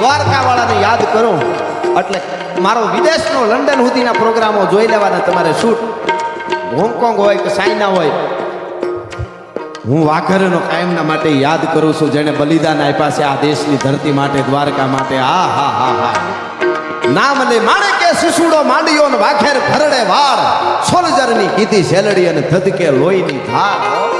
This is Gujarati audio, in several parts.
દ્વારકાવાળાને યાદ કરો. એટલે મારો વિદેશનો લંડન સુધીના પ્રોગ્રામો જોઈ લેવાના તમારે શૂટ. હોંગકોંગ હોય કે ચાઇના હોય. હું વાઘરનો કાયમના માટે યાદ કરું છું જેને બલિદાન આપ્યા છે આ દેશની ધરતી માટે, દ્વારકા માટે. આ, હા હા હા. નામ ને માણેકે શિશુડો માંડ્યો ને વાઘેર ભરડે વાળ, સોલજરની કીધી શેલડી અને ધધકે લોહીની ધાર.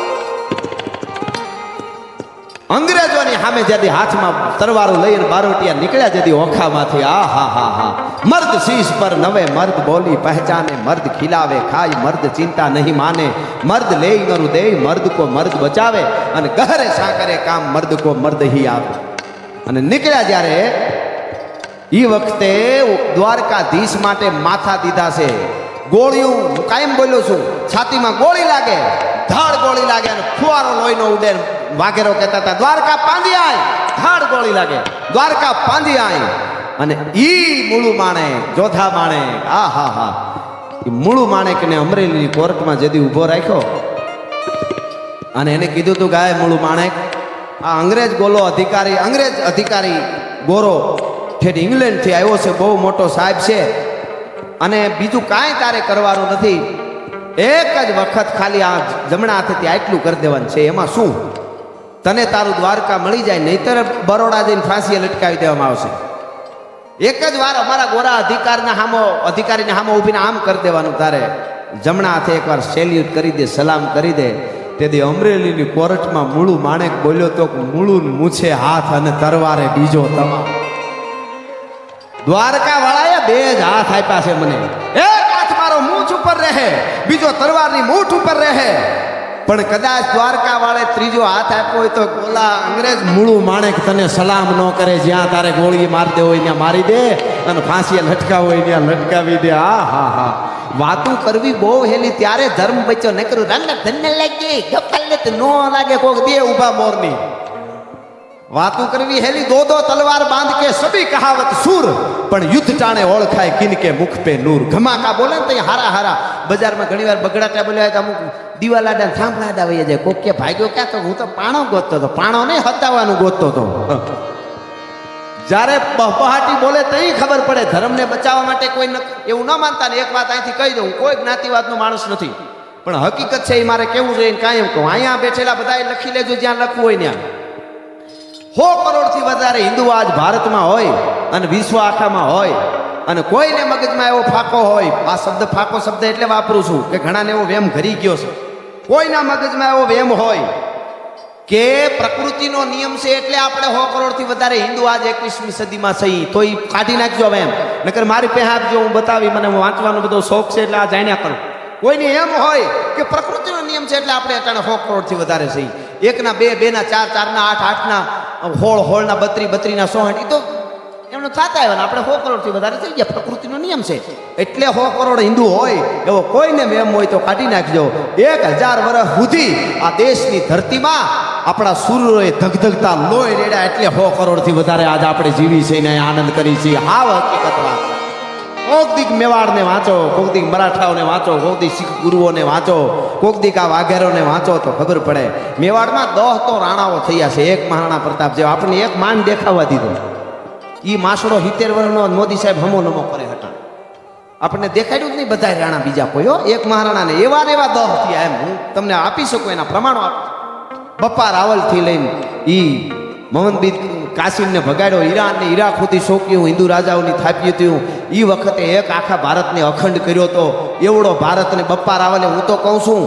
અંગ્રેજોની સામે જ્યાંથી હાથમાં તરવારો લઈને બારોટિયા નીકળ્યા જેથી ઓખામાંથી, આ, હા હા હા. મર્દ શીશ પર નવે મર્દ બોલી પહેચાને, મર્દ ખીલાવે, ખાય, મર્દ ચિંતા નહીં માને. મર્દ લે નરું દે, મર્દ કો મર્દ બચાવે. અને ગહરે સાકરે કામ મર્દ કો મર્દ હી આવે. અને નીકળ્યા જ્યારે એ વખતે દ્વારકાધીશ માટે માથા દીધા છે. ગોળિયું કાયમ બોલ્યો છું, છાતીમાં ગોળી લાગે, ધાડ ગોળી લાગે અને ફુવારો લોહીનો ઉડે વાઘેરો કહેતા હતા, દ્વારકા પાંદી આય. ધાડ ગોળી લાગે. દ્વારકા પાંદી આય. અને ઈ મૂળું માણે, જોધા માણે, આ હા હા. ઈ મૂળું માણેકને અમરેલીની કોર્ટમાં જેથી ઊભો રાખ્યો. અને એને કીધું તું ગાય મૂળું માણેક, આ અંગ્રેજ ગોલો અધિકારી, અંગ્રેજ અધિકારી ગોરો ઠેઠ ઇંગ્લેન્ડથી આવ્યો છે, બહુ મોટો સાહેબ છે. અને બીજું કાંઈ તારે કરવાનું નથી. એક જ વખત ખાલી આ જમણા હાથેથી આટલું કરી દેવાનું છે, એમાં શું? તને તારું દ્વારકા મળી જાય, નહીતર બરોડા જઈને ફાંસીએ લટકાવી દેવામાં આવશે. એક જ વાર અમારા ગોરા અધિકારના હામો, અધિકારીને હામો ઊભીને આમ કરી દેવાનું તારે. જમણા હાથે એકવાર સેલ્યુટ કરી દે, સલામ કરી દે. તેથી અમરેલીની કોર્ટમાં મૂળું માણેક બોલ્યો તો મૂળું મૂછે હાથ અને તરવારે બીજો તમામ. દ્વારકા વાળાએ બે જ હાથ આપ્યા છે મને. એક હાથ મારો મૂછ ઉપર રહે, બીજો તરવારની મૂઠ ઉપર રહે. પણ કદાચ દ્વારકા વાળે ત્રીજો હાથ આપ્યો હોય તો ગોલા અંગ્રેજ મૂળું માણેક તને સલામ ન કરે, જ્યાં તારે ગોળી મારતે હોય ત્યાં મારી દે અને ફાંસીએ લટકાવ હોય ત્યાં લટકાવી દે. આ, હા હા. વાતું કરવી બહુ હેલી, ત્યારે ધર્મ બચ્યો. નકરું કરું રંગ ધન્ય લાગે ગપ્પલ ન લાગે, કોક દે ઊભા મોરની. વાતું કરવી હેલી દો દો તલવાર બાંધ કે સભી કહાવત સુર. પણ યુદ્ધ ટાણે ઓળખાય કિનકે મુખ પે નૂર. ઘમાકા બોલે ને ત્યાં હારા હારા. બજારમાં ઘણીવાર બગડાટા બોલ્યા હતા અમુક દિવાલાડા સાંભળાડા વહી જાય. કોક કે ભાગ્યો ક્યાં તો હું તો પાણો ગોતતો હતો. પાણો નહીં, હતાવાનું ગોતતો હતો. જ્યારે પહપહાટી બોલે તઈ ખબર પડે. ધર્મને બચાવવા માટે કોઈ એવું ન માનતા ને એક વાત અહીંથી કહી દઉં. કોઈ જ્ઞાતિવાદનો માણસ નથી. પણ હકીકત છે એ મારે કેવું જોઈએ કાંઈ એમ કહું. અહીંયા બેઠેલા બધાએ લખી લેજો જ્યાં લખવું હોય ત્યાં. સો કરોડથી વધારે હિન્દુ આજ ભારતમાં હોય અને વિશ્વ આખામાં હોય. અને કોઈને મગજમાં એવો ફાકો હોય, આ શબ્દ ફાકો શબ્દ એટલે વાપરું છું કે ઘણાને એવો વેમ ઘરી ગયો છે. કોઈના મગજમાં એવો વેમ હોય કે પ્રકૃતિનો નિયમ છે એટલે આપણે સો કરોડથી વધારે હિન્દુ આજ એકવીસમી સદીમાં સહી. તો એ કાઢી નાખજો એમ. નકર મારી પાસે આપજો હું બતાવી, મને વાંચવાનો બધો શોખ છે એટલે આ જાણ્યા કરું. કોઈને એમ હોય કે પ્રકૃતિનો નિયમ છે એટલે આપણે અટાણે સો કરોડથી વધારે સહી. એકના બે, બેના ચાર, ચારના આઠ, આઠના હોળ હોળના બત્રી બત્રીના સોહઠ એ તો એમનો થતા આવ્યા આપણે સો કરોડથી વધારે થઈ ગયા, પ્રકૃતિનો નિયમ છે. એટલે સો કરોડ હિન્દુ હોય, એવો કોઈને એમ હોય તો કાઢી નાખજો. એક હજાર વર્ષ સુધી આ દેશની ધરતીમાં આપણા સૂર્યોએ ધગધગતા લોહી રેડ્યા એટલે સો કરોડથી વધારે આજ આપણે જીવી છે ને આનંદ કરી છીએ. હાવ હકીકત વાત કોક દીક મેવાડને વાંચો, કોક દીક મરાઠાઓને વાંચો, કોક દીક શીખ ગુરુઓને વાંચો, કોક દીક આ વાઘેરોને વાંચો તો ખબર પડે. મેવાડમાં દહ તો રાણાઓ થયા છે, એક મહારાણા પ્રતાપ જેવા. આપણને એક માન દેખાવા દીધો. ઈ માસડો સિત્તેર વર્ષનો મોદી સાહેબ હમો નમો કરે હતા. આપણને દેખાડ્યું જ નહીં બધા રાણા બીજા કોઈ, હો. એક મહારાણાને એવા ને એવા દહ થયા એમ. હું તમને આપી શકું, એના પ્રમાણો આપું બપ્પા રાવલથી લઈને ઈ મોહનબીદ કાસિમને ભગાડ્યો. ઈરાનને ઈરાક સુધી સોંપ્યું. હિન્દુ રાજાઓની થાપ્યું હતું એ વખતે એક આખા ભારતને અખંડ કર્યો તો એવડો ભારતને બપ્પા રાવલે હું તો કહું છું,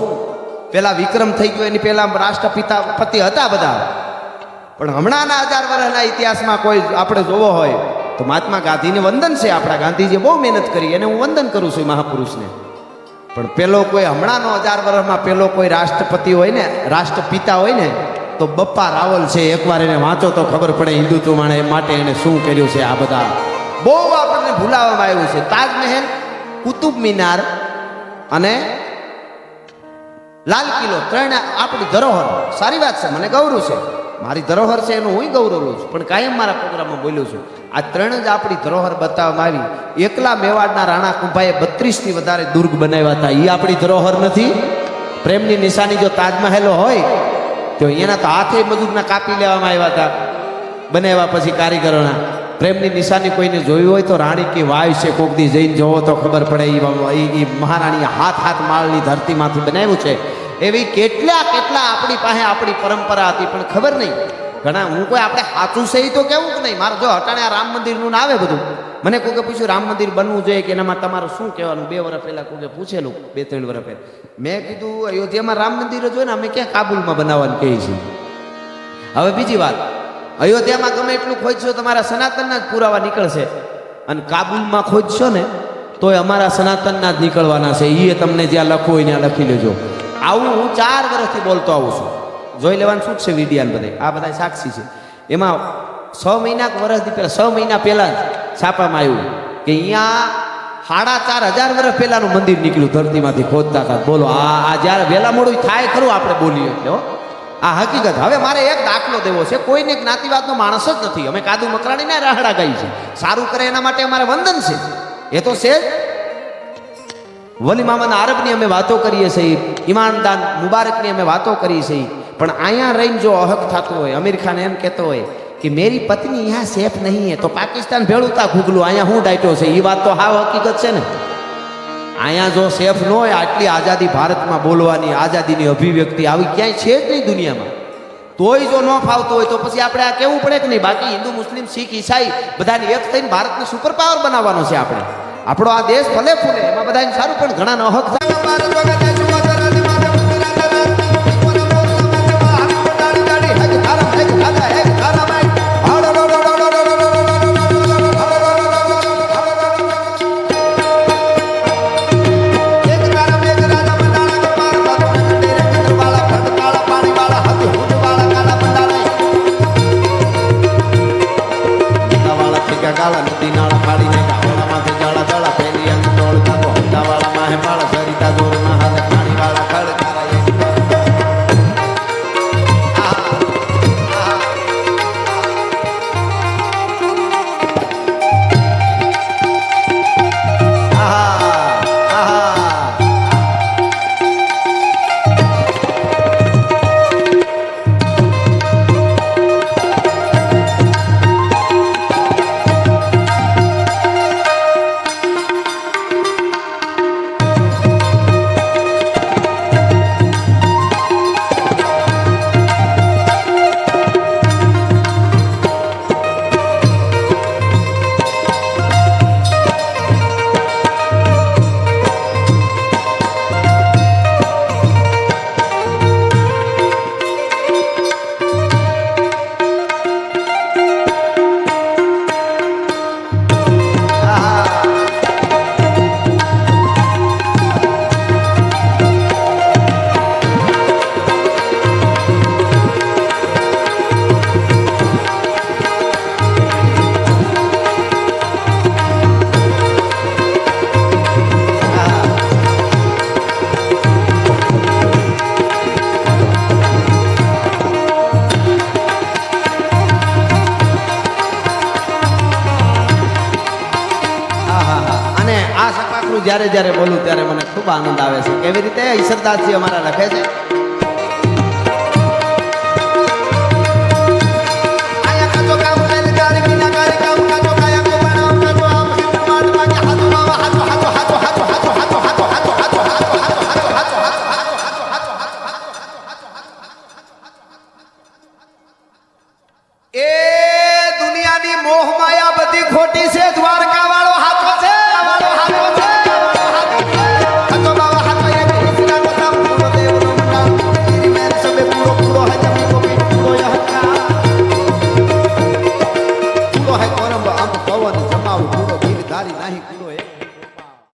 પેલા વિક્રમ થઈ ગયો, એની પહેલાં રાષ્ટ્રપિતા પતિ હતા બધા. પણ હમણાંના હજાર વર્ષના ઇતિહાસમાં કોઈ આપણે જોવો હોય, તો મહાત્મા ગાંધીને વંદન છે આપણા ગાંધીજીએ બહુ મહેનત કરી, એને હું વંદન કરું છું મહાપુરુષને. પણ પેલો કોઈ હમણાંનો હજાર વર્ષમાં પેલો કોઈ રાષ્ટ્રપતિ હોય ને, રાષ્ટ્રપિતા હોય ને તો બપ્પા રાવલ છે, એકવાર એને વાંચો તો ખબર પડે હિન્દુત્વ માટે એને શું કર્યું છે આ બધા. બહુ આપણને ભૂલાવવામાં આવ્યું છે. તાજમહેલ, કુતુબ મિનાર અને લાલ કિલ્લો ત્રણ આપણી ધરોહર. સારી વાત છે, મને ગૌરવ છે. મારી ધરોહર છે એનું હું ગૌરવ છું. પણ કાયમ મારા પ્રોગ્રામમાં બોલ્યું છું. આ ત્રણ જ આપણી ધરોહર બતાવવામાં આવી. એકલા મેવાડના રાણા કુંભાએ બત્રીસથી વધારે દુર્ગ બનાવ્યા હતા. એ આપણી ધરોહર નથી. પ્રેમની નિશાની જો તાજમહેલો હોય તો એના તો હાથે મજૂરના કાપી લેવામાં આવ્યા હતા. બનાવ્યા પછી કારીગરોના. પ્રેમની નિશાની કોઈને જોયું હોય તો રાણી કે વાય છે કોક દી જઈને જોવો તો ખબર પડે એ મહારાણીએ હાથ હાથ માળની ધરતીમાંથી બનાવ્યું છે. એવી કેટલા કેટલા આપણી પાસે આપણી પરંપરા હતી, પણ ખબર નહીં. ઘણા હું કોઈ આપણે સાચું છે તો કેવું કે નહીં? મારે જો હટાણે રામ મંદિરનું ના આવે બધું. મને કોકે પૂછ્યું, રામ મંદિર બનવું જોઈએ કે એનામાં તમારું શું કહેવાનું? બે વર્ષ પહેલા કોકે પૂછેલું, બે ત્રણ વર્ષ પહેલા. મેં કીધું, અયોધ્યામાં રામ મંદિર જ હોય ને, અમે ક્યાં કાબુલમાં બનાવવાનું કહીએ છીએ? હવે બીજી વાત, અયોધ્યામાં ગમે એટલું ખોજશો, તમારા સનાતનના જ પુરાવા નીકળશે. અને કાબુલમાં ખોજશો ને, તોય અમારા સનાતનના જ નીકળવાના છે. એ તમને જ્યાં લખવું હોય ત્યાં લખી લેજો. આવું હું ચાર વર્ષથી બોલતો આવું છું. જોઈ લેવાનું શું છે વિડિયાન બધે? આ બધા સાક્ષી છે. એમાં છ મહિના વર્ષથી પહેલાં છ મહિના પહેલાં જ છાપામાં આવ્યું કે અહીંયા સાડા ચાર હજાર વર્ષ પહેલાનું મંદિર નીકળ્યું, ધરતીમાંથી ખોદતા હતા બોલો, આ આ જ્યારે વહેલા મોડું થાય ખરું આપણે બોલીએ એટલે આ હકીકત. હવે મારે એક દાખલો દેવો છે. કોઈને જ્ઞાતિવાદનો માણસ જ નથી. અમે કાદુ મકરાણીને રાહડા ગાઈ છે સારું કરે એના માટે અમારે વંદન છે. એ તો છે વલી મામાના આરબની અમે વાતો કરીએ છીએ. ઈમાનદાન મુબારકની અમે વાતો કરીએ છીએ. પણ અહીંયા રહીને જો અહક થતો હોય, અમીર ખાન એમ કહેતો હોય કે મેરી પત્ની અહીંયા સેફ નહીં હે, તો પાકિસ્તાન ભેળું તા અહીંયા હું ડાયટો છે? એ વાત તો હાવ હકીકત છે ને. અહીંયા જો સેફ ન હોય, આટલી આઝાદી ભારતમાં બોલવાની, આઝાદીની અભિવ્યક્તિ આવી ક્યાંય છે જ નહીં દુનિયામાં. તોય જો ન ફાવતો હોય તો પછી આપણે આ કેવું પડે કે નહીં? બાકી હિન્દુ, મુસ્લિમ, શીખ, ઈસાઈ બધાને એક થઈને ભારતને સુપર પાવર બનાવવાનો છે આપણે. આપણો આ દેશ ભલે ફૂલે, એમાં બધાને સારું પણ ઘણા નો I'm Kala Nadina. જ્યારે જ્યારે બોલું ત્યારે મને ખૂબ આનંદ આવે છે. કેવી રીતે? ઈશ્વરદાસજી અમારા લખે છે.